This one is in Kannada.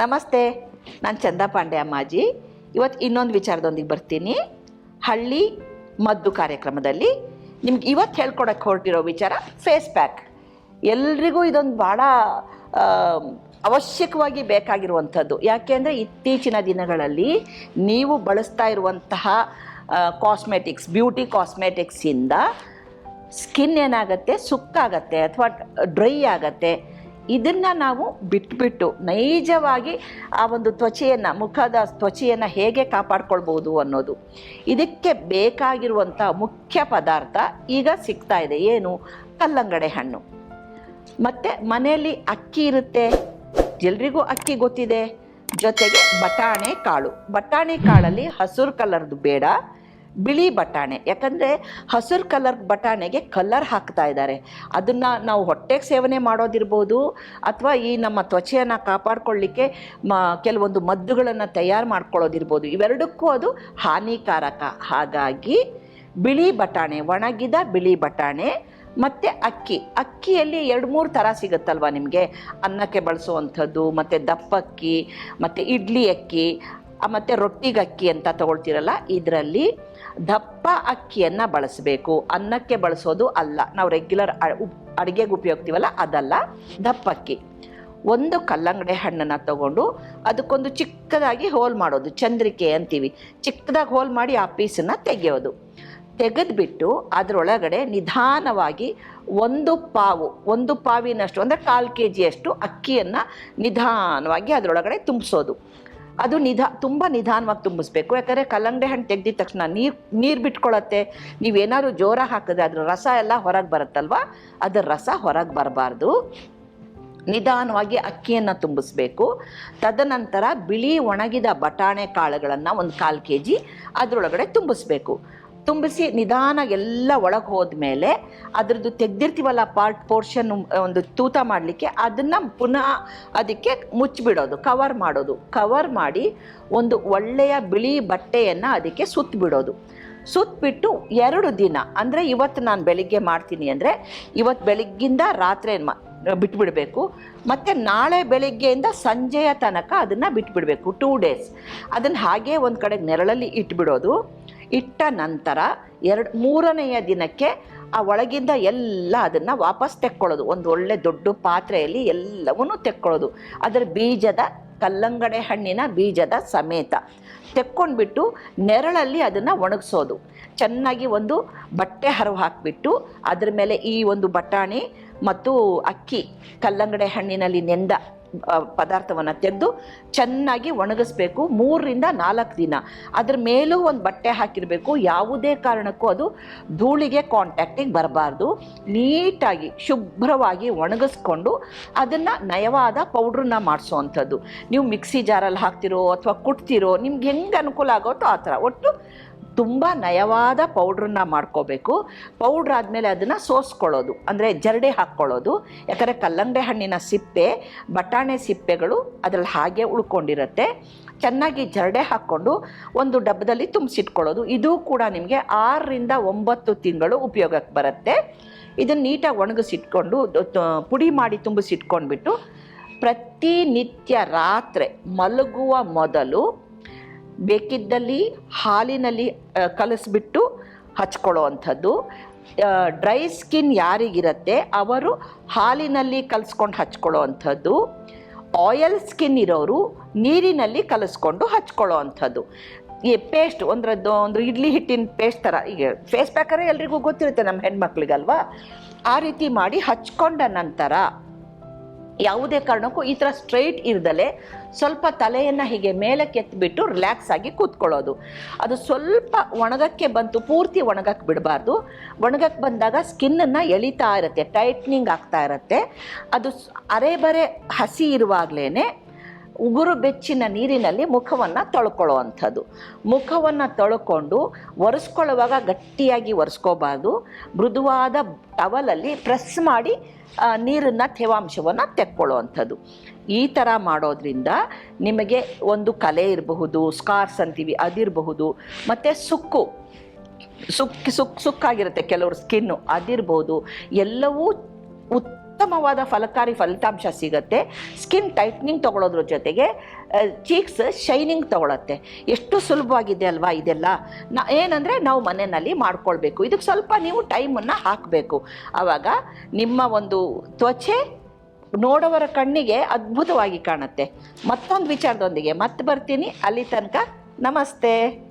ನಮಸ್ತೆ, ನಾನು ಚಂದ ಪಾಂಡೆ ಅಮ್ಮಾಜಿ. ಇವತ್ತು ಇನ್ನೊಂದು ವಿಚಾರದೊಂದಿಗೆ ಬರ್ತೀನಿ. ಹಳ್ಳಿ ಮದ್ದು ಕಾರ್ಯಕ್ರಮದಲ್ಲಿ ನಿಮ್ಗೆ ಇವತ್ತು ಹೇಳ್ಕೊಡಕ್ಕೆ ಹೊರಟಿರೋ ವಿಚಾರ ಫೇಸ್ ಪ್ಯಾಕ್. ಎಲ್ರಿಗೂ ಇದೊಂದು ಭಾಳ ಅವಶ್ಯಕವಾಗಿ ಬೇಕಾಗಿರುವಂಥದ್ದು. ಯಾಕೆಂದರೆ ಇತ್ತೀಚಿನ ದಿನಗಳಲ್ಲಿ ನೀವು ಬಳಸ್ತಾ ಇರುವಂತಹ ಕಾಸ್ಮೆಟಿಕ್ಸ್ ಬ್ಯೂಟಿ ಕಾಸ್ಮೆಟಿಕ್ಸಿಂದ ಸ್ಕಿನ್ ಏನಾಗುತ್ತೆ, ಸುಕ್ಕಾಗತ್ತೆ, ಅಥವಾ ಡ್ರೈ ಆಗತ್ತೆ. ಇದನ್ನು ನಾವು ಬಿಟ್ಬಿಟ್ಟು ನೈಜವಾಗಿ ಆ ಒಂದು ತ್ವಚೆಯನ್ನು, ಮುಖದ ತ್ವಚೆಯನ್ನು ಹೇಗೆ ಕಾಪಾಡ್ಕೊಳ್ಬೋದು ಅನ್ನೋದು. ಇದಕ್ಕೆ ಬೇಕಾಗಿರುವಂಥ ಮುಖ್ಯ ಪದಾರ್ಥ ಈಗ ಸಿಗ್ತಾ ಇದೆ. ಏನು? ಕಲ್ಲಂಗಡೆ ಹಣ್ಣು. ಮತ್ತು ಮನೆಯಲ್ಲಿ ಅಕ್ಕಿ ಇರುತ್ತೆ. ಎಲ್ರಿಗೂ ಅಕ್ಕಿ ಗೊತ್ತಿದೆ. ಜೊತೆಗೆ ಬಟಾಣೆ ಕಾಳು. ಬಟಾಣೆ ಕಾಳಲ್ಲಿ ಹಸಿರು ಕಲರ್ದು ಬೇಡ. ಬಿಳಿ ಬಟಾಣೆ. ಯಾಕಂದರೆ ಹಸಿರು ಕಲರ್ ಬಟಾಣೆಗೆ ಕಲರ್ ಹಾಕ್ತಾ ಇದ್ದಾರೆ. ಅದನ್ನು ನಾವು ಹೊಟ್ಟೆಗೆ ಸೇವನೆ ಮಾಡೋದಿರ್ಬೋದು, ಅಥವಾ ಈ ನಮ್ಮ ತ್ವಚೆಯನ್ನು ಕಾಪಾಡ್ಕೊಳ್ಳಿಕ್ಕೆ ಮ, ಕೆಲವೊಂದು ಮದ್ದುಗಳನ್ನು ತಯಾರು ಮಾಡ್ಕೊಳ್ಳೋದಿರ್ಬೋದು. ಇವೆರಡಕ್ಕೂ ಅದು ಹಾನಿಕಾರಕ. ಹಾಗಾಗಿ ಬಿಳಿ ಬಟಾಣೆ, ಒಣಗಿದ ಬಿಳಿ ಬಟಾಣೆ, ಮತ್ತು ಅಕ್ಕಿ. ಅಕ್ಕಿಯಲ್ಲಿ ಎರಡು ಮೂರು ಥರ ಸಿಗುತ್ತಲ್ವ ನಿಮಗೆ? ಅನ್ನಕ್ಕೆ ಬಳಸುವಂಥದ್ದು, ಮತ್ತು ದಪ್ಪಕ್ಕಿ ಮತ್ತು ಇಡ್ಲಿ ಅಕ್ಕಿ ಮತ್ತು ರೊಟ್ಟಿಗೆ ಅಕ್ಕಿ ಅಂತ ತಗೊಳ್ತಿರಲ್ಲ, ಇದರಲ್ಲಿ ದಪ್ಪ ಅಕ್ಕಿಯನ್ನು ಬಳಸಬೇಕು. ಅನ್ನಕ್ಕೆ ಬಳಸೋದು ಅಲ್ಲ. ನಾವು ರೆಗ್ಯುಲರ್ ಅಡುಗೆಗೆ ಉಪಯೋಗ್ತೀವಲ್ಲ, ಅದಲ್ಲ. ದಪ್ಪ ಅಕ್ಕಿ. ಒಂದು ಕಲ್ಲಂಗಡಿ ಹಣ್ಣನ್ನು ತಗೊಂಡು ಅದಕ್ಕೊಂದು ಚಿಕ್ಕದಾಗಿ ಹೋಲ್ ಮಾಡೋದು. ಚಂದ್ರಿಕೆ ಅಂತೀವಿ. ಚಿಕ್ಕದಾಗಿ ಹೋಲ್ ಮಾಡಿ ಆ ಪೀಸನ್ನು ತೆಗೆಯೋದು. ತೆಗೆದ್ಬಿಟ್ಟು ಅದರೊಳಗಡೆ ನಿಧಾನವಾಗಿ ಒಂದು ಪಾವು, ಒಂದು ಪಾವಿನಷ್ಟು, ಅಂದರೆ ಕಾಲು ಕೆ ಜಿಯಷ್ಟು ಅಕ್ಕಿಯನ್ನು ನಿಧಾನವಾಗಿ ಅದರೊಳಗಡೆ ತುಂಬಿಸೋದು. ಅದು ನಿಧಾ, ತುಂಬ ನಿಧಾನವಾಗಿ ತುಂಬಿಸ್ಬೇಕು. ಯಾಕಂದರೆ ಕಲ್ಲಂಗಡಿ ಹಣ್ಣು ತೆಗ್ದಿದ ತಕ್ಷಣ ನೀರು ನೀರು ಬಿಟ್ಕೊಳತ್ತೆ. ನೀವೇನಾದ್ರು ಜೋರ ಹಾಕಿದ್ರೆ ಅದ್ರ ರಸ ಎಲ್ಲ ಹೊರಗೆ ಬರುತ್ತಲ್ವ? ಅದರ ರಸ ಹೊರಗೆ ಬರಬಾರ್ದು. ನಿಧಾನವಾಗಿ ಅಕ್ಕಿಯನ್ನು ತುಂಬಿಸ್ಬೇಕು. ತದನಂತರ ಬಿಳಿ ಒಣಗಿದ ಬಟಾಣೆ ಕಾಳುಗಳನ್ನು ಒಂದು ಕಾಲು ಕೆ ಜಿ ಅದರೊಳಗಡೆ ತುಂಬಿಸ್ಬೇಕು. ತುಂಬಿಸಿ ನಿಧಾನ ಎಲ್ಲ ಒಳಗೆ ಹೋದ್ಮೇಲೆ ಅದ್ರದ್ದು ತೆಗ್ದಿರ್ತೀವಲ್ಲ ಪಾರ್ಟ್ ಪೋರ್ಷನ್ ಒಂದು ತೂತ ಮಾಡಲಿಕ್ಕೆ ಅದನ್ನು ಪುನಃ ಅದಕ್ಕೆ ಮುಚ್ಚಿಬಿಡೋದು, ಕವರ್ ಮಾಡೋದು. ಕವರ್ ಮಾಡಿ ಒಂದು ಒಳ್ಳೆಯ ಬಿಳಿ ಬಟ್ಟೆಯನ್ನು ಅದಕ್ಕೆ ಸುತ್ತಬಿಡೋದು ಸುತ್ತಬಿಟ್ಟು ಎರಡು ದಿನ, ಅಂದರೆ ಇವತ್ತು ನಾನು ಬೆಳಿಗ್ಗೆ ಮಾಡ್ತೀನಿ ಅಂದರೆ ಇವತ್ತು ಬೆಳಿಗ್ಗಿಂದ ರಾತ್ರಿ ಬಿಟ್ಬಿಡಬೇಕು. ಮತ್ತು ನಾಳೆ ಬೆಳಿಗ್ಗೆಯಿಂದ ಸಂಜೆಯ ತನಕ ಅದನ್ನು ಬಿಟ್ಬಿಡಬೇಕು, ಟೂ ಡೇಸ್. ಅದನ್ನು ಹಾಗೇ ಒಂದು ಕಡೆ ನೆರಳಲ್ಲಿ ಇಟ್ಬಿಡೋದು. ಇಟ್ಟ ನಂತರ ಎರಡು, ಮೂರನೆಯ ದಿನಕ್ಕೆ ಆ ಒಳಗಿಂದ ಎಲ್ಲ ಅದನ್ನು ವಾಪಸ್ ತೆಕ್ಕೊಳ್ಳೋದು. ಒಂದು ಒಳ್ಳೆ ದೊಡ್ಡ ಪಾತ್ರೆಯಲ್ಲಿ ಎಲ್ಲವನ್ನೂ ತೆಕ್ಕೊಳ್ಳೋದು. ಅದರ ಬೀಜದ ಕಲ್ಲಂಗಡೆ ಹಣ್ಣಿನ ಬೀಜದ ಸಮೇತ ತೆಕ್ಕೊಂಡ್ಬಿಟ್ಟು ನೆರಳಲ್ಲಿ ಅದನ್ನು ಒಣಗಿಸೋದು. ಚೆನ್ನಾಗಿ ಒಂದು ಬಟ್ಟೆ ಹರವು ಹಾಕಿಬಿಟ್ಟು ಅದ್ರ ಮೇಲೆ ಈ ಒಂದು ಬಟಾಣಿ ಮತ್ತು ಅಕ್ಕಿ, ಕಲ್ಲಂಗಡೆ ಹಣ್ಣಿನಲ್ಲಿ ನೆಂದ ಪದಾರ್ಥವನ್ನು ತೆಗೆದು ಚೆನ್ನಾಗಿ ಒಣಗಿಸ್ಬೇಕು. ಮೂರರಿಂದ ನಾಲ್ಕು ದಿನ. ಅದ್ರ ಮೇಲೂ ಒಂದು ಬಟ್ಟೆ ಹಾಕಿರಬೇಕು. ಯಾವುದೇ ಕಾರಣಕ್ಕೂ ಅದು ಧೂಳಿಗೆ ಕಾಂಟ್ಯಾಕ್ಟಿಗೆ ಬರಬಾರ್ದು. ನೀಟಾಗಿ, ಶುಭ್ರವಾಗಿ ಒಣಗಿಸ್ಕೊಂಡು ಅದನ್ನು ನಯವಾದ ಪೌಡ್ರನ್ನ ಮಾಡಿಸೋವಂಥದ್ದು ನೀವು ಮಿಕ್ಸಿ ಜಾರಲ್ಲಿ ಹಾಕ್ತಿರೋ ಅಥವಾ ಕುಟ್ತಿರೋ ನಿಮ್ಗೆ ಹೆಂಗೆ ಅನುಕೂಲ ಆಗುತ್ತೋ ಆ ಥರ. ಒಟ್ಟು ತುಂಬ ನಯವಾದ ಪೌಡ್ರನ್ನ ಮಾಡ್ಕೋಬೇಕು. ಪೌಡ್ರ್ ಆದಮೇಲೆ ಅದನ್ನು ಸೋಸ್ಕೊಳ್ಳೋದು. ಅಂದರೆ ಜರಡೆ ಹಾಕ್ಕೊಳ್ಳೋದು. ಯಾಕಂದರೆ ಕಲ್ಲಂಗಡಿ ಹಣ್ಣಿನ ಸಿಪ್ಪೆ, ಬಟಾಣೆ ಸಿಪ್ಪೆಗಳು ಅದರಲ್ಲಿ ಹಾಗೆ ಉಳ್ಕೊಂಡಿರುತ್ತೆ. ಚೆನ್ನಾಗಿ ಜರಡೆ ಹಾಕ್ಕೊಂಡು ಒಂದು ಡಬ್ಬದಲ್ಲಿ ತುಂಬಿಸಿಟ್ಕೊಳ್ಳೋದು. ಇದು ಕೂಡ ನಿಮಗೆ ಆರರಿಂದ ಒಂಬತ್ತು ತಿಂಗಳು ಉಪಯೋಗಕ್ಕೆ ಬರುತ್ತೆ. ಇದನ್ನು ನೀಟಾಗಿ ಒಣಗಿಸಿಟ್ಕೊಂಡು ಪುಡಿ ಮಾಡಿ ತುಂಬಿಸಿಟ್ಕೊಂಡ್ಬಿಟ್ಟು ಪ್ರತಿನಿತ್ಯ ರಾತ್ರಿ ಮಲಗುವ ಮೊದಲು ಬೇಕಿದ್ದಲ್ಲಿ ಹಾಲಿನಲ್ಲಿ ಕಲಸಿಬಿಟ್ಟು ಹಚ್ಕೊಳ್ಳೋ ಅಂಥದ್ದು ಡ್ರೈ ಸ್ಕಿನ್ ಯಾರಿಗಿರತ್ತೆ ಅವರು ಹಾಲಿನಲ್ಲಿ ಕಲಿಸ್ಕೊಂಡು ಹಚ್ಕೊಳ್ಳೋ ಅಂಥದ್ದು ಆಯಲ್ ಸ್ಕಿನ್ ಇರೋರು ನೀರಿನಲ್ಲಿ ಕಲಿಸ್ಕೊಂಡು ಹಚ್ಕೊಳ್ಳೋ ಅಂಥದ್ದು ಈ ಪೇಸ್ಟ್ ಒಂದ್ರದ್ದು, ಒಂದು ಇಡ್ಲಿ ಹಿಟ್ಟಿನ ಪೇಸ್ಟ್ ಥರ, ಈಗ ಫೇಸ್ ಪ್ಯಾಕರೇ ಎಲ್ರಿಗೂ ಗೊತ್ತಿರುತ್ತೆ ನಮ್ಮ ಹೆಣ್ಮಕ್ಳಿಗಲ್ವಾ? ಆ ರೀತಿ ಮಾಡಿ ಹಚ್ಕೊಂಡ ನಂತರ ಯಾವುದೇ ಕಾರಣಕ್ಕೂ ಈ ಥರ ಸ್ಟ್ರೈಟ್ ಇರ್ದಲೆ ಸ್ವಲ್ಪ ತಲೆಯನ್ನು ಹೀಗೆ ಮೇಲಕ್ಕೆ ಎತ್ತಿಬಿಟ್ಟು ರಿಲ್ಯಾಕ್ಸ್ ಆಗಿ ಕೂತ್ಕೊಳ್ಳೋದು. ಅದು ಸ್ವಲ್ಪ ಒಣಗಕ್ಕೆ ಬಂತು, ಪೂರ್ತಿ ಒಣಗಕ್ಕೆ ಬಿಡಬಾರ್ದು. ಒಣಗಕ್ಕೆ ಬಂದಾಗ ಸ್ಕಿನ್ನನ್ನು ಎಳಿತಾ ಇರುತ್ತೆ ಟೈಟ್ನಿಂಗ್ ಆಗ್ತಾ ಇರುತ್ತೆ. ಅದು ಅರೆ ಬರೆ ಹಸಿ ಇರುವಾಗಲೇ ಉಗುರು ಬೆಚ್ಚಿನ ನೀರಿನಲ್ಲಿ ಮುಖವನ್ನು ತೊಳ್ಕೊಳ್ಳುವಂಥದ್ದು. ಮುಖವನ್ನು ತೊಳ್ಕೊಂಡು ಒರೆಸ್ಕೊಳ್ಳುವಾಗ ಗಟ್ಟಿಯಾಗಿ ಒರೆಸ್ಕೋಬಾರ್ದು. ಮೃದುವಾದ ಟವಲಲ್ಲಿ ಪ್ರೆಸ್ ಮಾಡಿ ನೀರನ್ನು ತೇವಾಂಶವನ್ನು ತೆಕ್ಕೊಳ್ಳುವಂಥದ್ದು. ಈ ಥರ ಮಾಡೋದ್ರಿಂದ ನಿಮಗೆ ಒಂದು ಕಲೆ ಇರಬಹುದು ಸ್ಕಾರ್ಸ್ ಅಂತೀವಿ, ಅದಿರಬಹುದು. ಮತ್ತು ಸುಕ್ಕು, ಸುಕ್ ಸುಕ್, ಸುಕ್ಕಾಗಿರುತ್ತೆ ಕೆಲವರು ಸ್ಕಿನ್ನು ಅದಿರ್ಬೋದು. ಎಲ್ಲವೂ ಉತ್ತಮವಾದ ಫಲಕಾರಿ ಫಲಿತಾಂಶ ಸಿಗುತ್ತೆ. ಸ್ಕಿನ್ ಟೈಟ್ನಿಂಗ್ ತಗೊಳ್ಳೋದ್ರ ಜೊತೆಗೆ ಚೀಕ್ಸ್ ಶೈನಿಂಗ್ ತಗೊಳತ್ತೆ. ಎಷ್ಟು ಸುಲಭವಾಗಿದೆ ಅಲ್ವಾ ಇದೆಲ್ಲ? ನಾ, ಏನಂದರೆ ನಾವು ಮನೆಯಲ್ಲಿ ಮಾಡ್ಕೊಳ್ಬೇಕು. ಇದಕ್ಕೆ ಸ್ವಲ್ಪ ನೀವು ಟೈಮನ್ನು ಹಾಕಬೇಕು. ಆವಾಗ ನಿಮ್ಮ ಒಂದು ತ್ವಚೆ ನೋಡೋವರ ಕಣ್ಣಿಗೆ ಅದ್ಭುತವಾಗಿ ಕಾಣುತ್ತೆ. ಮತ್ತೊಂದು ವಿಚಾರದೊಂದಿಗೆ ಮತ್ತೆ ಬರ್ತೀನಿ. ಅಲ್ಲಿ ತನಕ ನಮಸ್ತೆ.